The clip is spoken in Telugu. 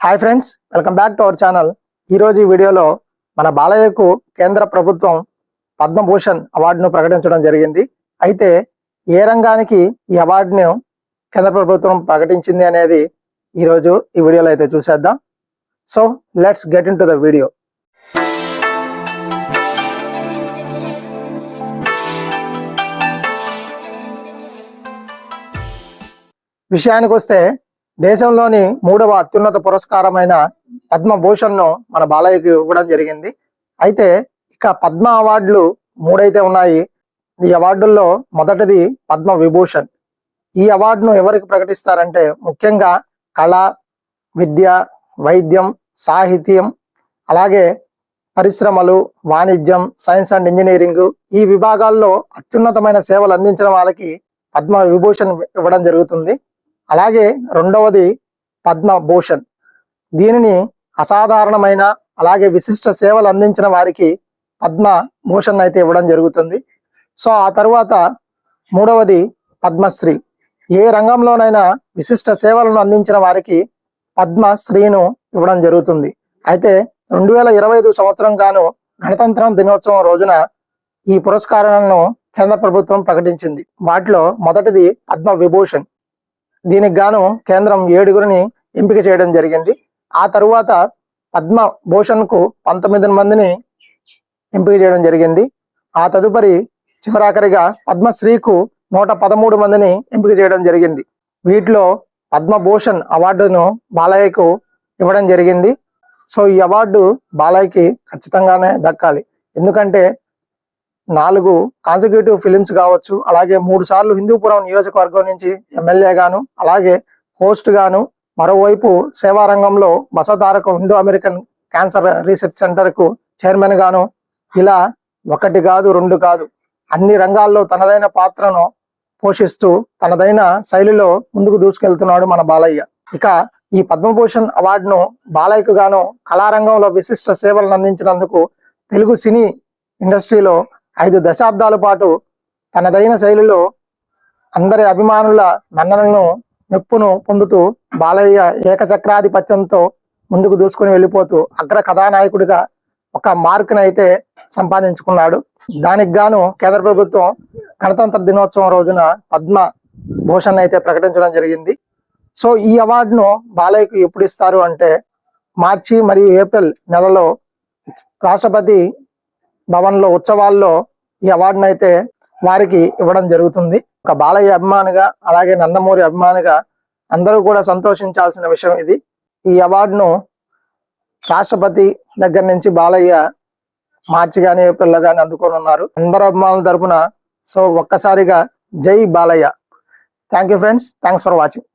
Hi friends welcome back to our channel ఈరోజు ఈ వీడియోలో మన బాలయ్యకు కేంద్ర ప్రభుత్వం పద్మభూషణ్ అవార్డును ప్రకటించడం జరిగింది. అయితే ఏ రంగానికి ఈ అవార్డును కేంద్ర ప్రభుత్వం ప్రకటించింది అనేది ఈరోజు ఈ వీడియోలో అయితే చూసేద్దాం. So let's get into the video విషయానికి వస్తే దేశంలోని మూడవ అత్యున్నత పురస్కారమైన పద్మభూషణ్ను మన బాలయ్యకి ఇవ్వడం జరిగింది. అయితే ఇక పద్మ అవార్డులు మూడైతే ఉన్నాయి. ఈ అవార్డుల్లో మొదటిది పద్మ విభూషణ్. ఈ అవార్డును ఎవరికి ప్రకటిస్తారంటే ముఖ్యంగా కళ విద్య వైద్యం సాహిత్యం అలాగే పరిశ్రమలు వాణిజ్యం సైన్స్ అండ్ ఇంజనీరింగ్ ఈ విభాగాల్లో అత్యున్నతమైన సేవలు అందించిన వాళ్ళకి పద్మ విభూషణ్ ఇవ్వడం జరుగుతుంది. అలాగే రెండవది పద్మభూషణ్. దీనిని అసాధారణమైన అలాగే విశిష్ట సేవలు అందించిన వారికి పద్మభూషణ్ అయితే ఇవ్వడం జరుగుతుంది. సో ఆ తరువాత మూడవది పద్మశ్రీ. ఏ రంగంలోనైనా విశిష్ట సేవలను అందించిన వారికి పద్మశ్రీను ఇవ్వడం జరుగుతుంది. అయితే రెండు వేల ఇరవై ఐదు సంవత్సరం గాను గణతంత్ర దినోత్సవం రోజున ఈ పురస్కారాలను కేంద్ర ప్రభుత్వం ప్రకటించింది. వాటిలో మొదటిది పద్మ విభూషణ్ దీనికి గాను కేంద్రం ఏడుగురిని ఎంపిక చేయడం జరిగింది. ఆ తరువాత పద్మ భూషణ్కు పంతొమ్మిది మందిని ఎంపిక చేయడం జరిగింది. ఆ తదుపరి చివరాఖరిగా పద్మశ్రీకు నూట పదమూడు మందిని ఎంపిక చేయడం జరిగింది. వీటిలో పద్మభూషణ్ అవార్డును బాలయ్యకు ఇవ్వడం జరిగింది. సో ఈ అవార్డు బాలయ్యకి ఖచ్చితంగానే దక్కాలి. ఎందుకంటే నాలుగు కాన్సిక్యూటివ్ ఫిలిమ్స్ కావచ్చు అలాగే మూడు సార్లు హిందూపురం నియోజకవర్గం నుంచి ఎమ్మెల్యే గాను అలాగే హోస్ట్ గాను మరోవైపు సేవా రంగంలో Basavataraka Indo American cancer research సెంటర్కు చైర్మన్ గాను ఇలా ఒకటి కాదు రెండు కాదు అన్ని రంగాల్లో తనదైన పాత్రను పోషిస్తూ తనదైన శైలిలో ముందుకు దూసుకెళ్తున్నాడు మన బాలయ్య. ఇక ఈ పద్మభూషణ్ అవార్డును బాలయ్యకు గాను కళారంగంలో విశిష్ట సేవలను అందించినందుకు తెలుగు సినీ ఇండస్ట్రీలో ఐదు దశాబ్దాల పాటు తనదైన శైలిలో అందరి అభిమానుల మన్ననలను మెప్పును పొందుతూ బాలయ్య ఏకచక్రాధిపత్యంతో ముందుకు దూసుకుని వెళ్ళిపోతూ అగ్ర కథానాయకుడిగా ఒక మార్కును అయితే సంపాదించుకున్నాడు. దానికి గాను కేంద్ర ప్రభుత్వం గణతంత్ర దినోత్సవం రోజున పద్మ భూషణ్ అయితే ప్రకటించడం జరిగింది. సో ఈ అవార్డును బాలయ్యకు ఎప్పుడు ఇస్తారు అంటే మార్చి మరియు ఏప్రిల్ నెలలో రాష్ట్రపతి భవన్లో ఉత్సవాల్లో ఈ అవార్డును అయితే వారికి ఇవ్వడం జరుగుతుంది. ఒక బాలయ్య అభిమానిగా అలాగే నందమూరి అభిమానిగా అందరూ కూడా సంతోషించాల్సిన విషయం ఇది. ఈ అవార్డును రాష్ట్రపతి దగ్గర నుంచి బాలయ్య మార్చి గాని ఏప్రిల్లో కానీ అందుకొని ఉన్నారు. అందరు అభిమానుల తరపున సో ఒక్కసారిగా జై Balayya. Thank you friends thanks for watching